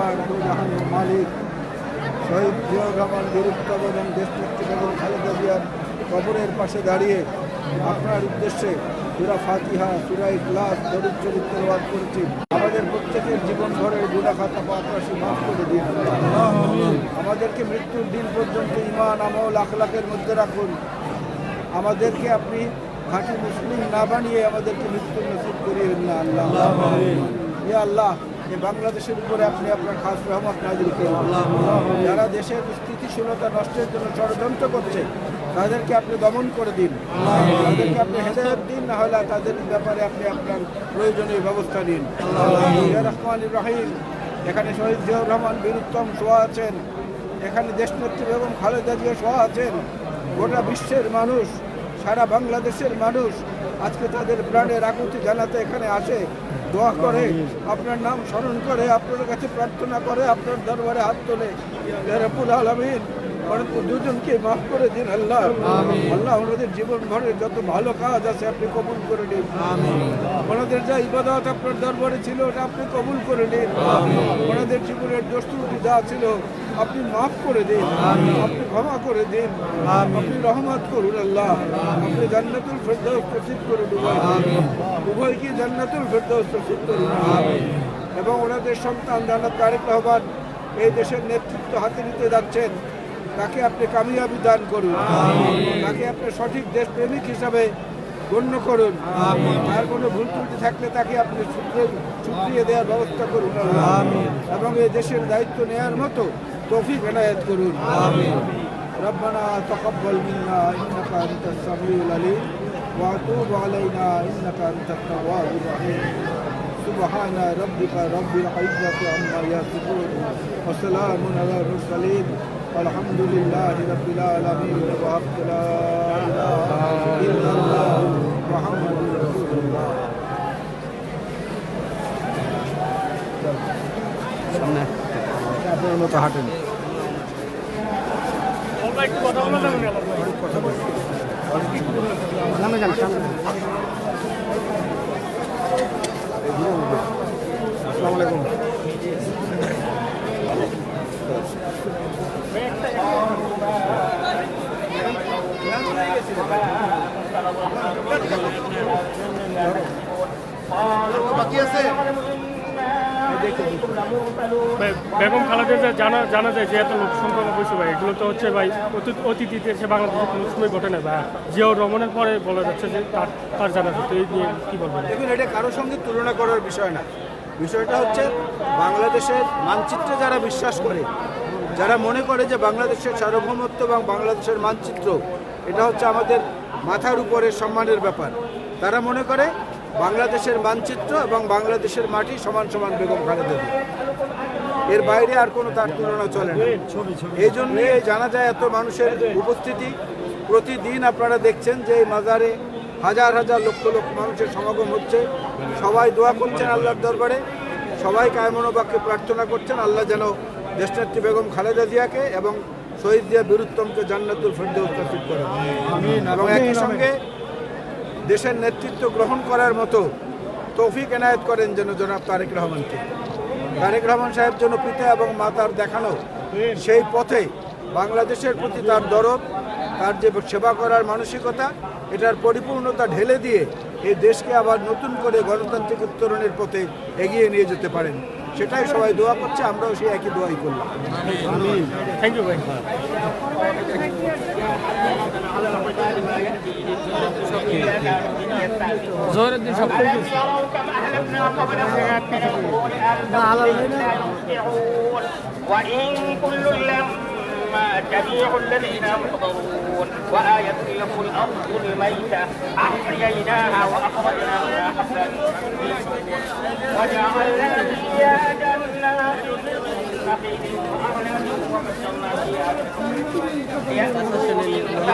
মালিক শহীদ রহমান বীরুত্তম এবং দেশনেত্রী বেগম খালেদা জিয়ার কবরের পাশে দাঁড়িয়ে আপনার উদ্দেশ্যে সুরা ফাতিহা সুরা ইখলাস দরিদ চরিত তেলাওয়াত করেছি আমাদের প্রত্যেকের জীবন ভরের গুণা খাতা পাপরাশি মাফ করে দিন আমাদেরকে মৃত্যুর দিন পর্যন্ত ইমান আমল আখলাকের মধ্যে রাখুন। আমাদেরকে আপনি খাঁটি মুসলিম না বানিয়ে আমাদেরকে মৃত্যুর নসিব করিয়ে না আল্লাহ। ইয়া আল্লাহ এই বাংলাদেশের উপরে আপনি আপনার খাস রহমত নাজিল করুন। যারা দেশের স্থিতিশীলতা নষ্টের জন্য ষড়যন্ত্র করছে, তাদেরকে আপনি দমন করে দিন। তাদেরকে আপনি হেদায়ত দিন, না হলে তাদের ব্যাপারে আপনি আপনার প্রয়োজনীয় ব্যবস্থা নিন। রহমান রহিম, এখানে শহীদ জিয়াউর রহমান বীরুত্তম শোয়া আছেন। এখানে দেশনেত্রী বেগম খালেদা জিয়া শোয়া আছেন। গোটা বিশ্বের মানুষ, সারা বাংলাদেশের মানুষ আজকে তাদের প্রাণের আকুতি জানাতে এখানে আসে। দোয়া করে আপনার নাম স্মরণ করে আপনার কাছে প্রার্থনা করে আপনার দরবারে হাত তোলে। আলমিন দুজনকে মাফ করে দিন আল্লাহ। আল্লাহ ওনাদের জীবন ভরের যত ভালো কাজ আছে আপনি কবুল করে নিন। ওনাদের যা ইবাদত আপনার দরবারে ছিল ওটা আপনি কবুল করে নিন। ওনাদের জীবনের দস্তুটি যা ছিল আপনি মাফ করে দিন। আপনি ক্ষমা করে দিন। আপনি রহমত করুন আল্লাহ। আপনি জান্নাতুল ফেরদাউস নসিব করুন উভয়কে। জান্নাতুল ফেরদাউস নসিব করুন এবং ওনাদের সন্তান জান্নাত তারেক রহমান এই দেশের নেতৃত্ব হাতে নিতে যাচ্ছেন। তাকে আপনি কামিয়াবি দান করুন। তাকে আপনি সঠিক দেশপ্রেমিক হিসাবে গণ্য করুন। তার কোনো ভুল ত্রুটি থাকলে তাকে আপনি শুধরে শুধরিয়ে দেওয়ার ব্যবস্থা করুন। এবং এই দেশের দায়িত্ব নেওয়ার মতো توفيق لا يذكرون. آمين. ربنا تقبل منا إنك أنت السميع العليم وتوب علينا إنك أنت التواب الرحيم. سبحان ربك رب العزة عما يصفون وسلام على المرسلين والحمد لله رب العالمين وعبد لا إله إلا الله محمد رسول الله. سمعت. আপনার মতো হাঁটেন। আসসালামু আলাইকুম বাকি আছে? বেগম খালেদা জিয়া জানা জানা যায় যে এত লোক সংখ্যা বেশি ভাই। এগুলো তো হচ্ছে ভাই, অতীত ইতিহাসে বাংলাদেশে কোনো সময় ঘটে না ভাই। জিয়াউর রহমানের পরে বলা যাচ্ছে যে তার তার জানা তো এই নিয়ে কি বলবেন? দেখুন, এটা কারোর সঙ্গে তুলনা করার বিষয় না। বিষয়টা হচ্ছে বাংলাদেশের মানচিত্রে যারা বিশ্বাস করে, যারা মনে করে যে বাংলাদেশের সার্বভৌমত্ব এবং বাংলাদেশের মানচিত্র, এটা হচ্ছে আমাদের মাথার উপরে সম্মানের ব্যাপার। তারা মনে করে বাংলাদেশের মানচিত্র এবং বাংলাদেশের মাটি সমান সমান বেগম খালেদা। এর বাইরে আর কোনো তার তুলনা চলে না। এই জন্যই এই জানা যায় এত মানুষের উপস্থিতি। প্রতিদিন আপনারা দেখছেন যে এই মাজারে হাজার হাজার লক্ষ লক্ষ মানুষের সমাগম হচ্ছে। সবাই দোয়া করছেন আল্লাহর দরবারে। সবাই কায়মনোবাক্যে প্রার্থনা করছেন আল্লাহ যেন দেশনেত্রী বেগম খালেদা জিয়াকে এবং শহীদ জিয়া বীরুত্তমকে জান্নাতুল ফেরদৌস করেন এবং একই সঙ্গে দেশের নেতৃত্ব গ্রহণ করার মতো তৌফিক এনায়েত করেন যেন জনাব তারেক রহমানকে। তারেক রহমান সাহেব যেন পিতা এবং মাতার দেখানো সেই পথে বাংলাদেশের প্রতি তার দরদ, তার যে সেবা করার মানসিকতা, এটার পরিপূর্ণতা ঢেলে দিয়ে এই দেশকে আবার নতুন করে গণতান্ত্রিক উত্তরণের পথে এগিয়ে নিয়ে যেতে পারেন। সেটাই সবাই দোয়া করছে, আমরাও সেই একই দোয়াই করলাম। থ্যাংক ইউ ভাই زور الدين شب يروا أهلكنا قبلهم وإن كل لما جميع الذين محضرون وآية لكم الأرض الميتة أحييناها وأخرجنا منها حبا وجعلنا فيها جنات Ja, das ist schon ein bisschen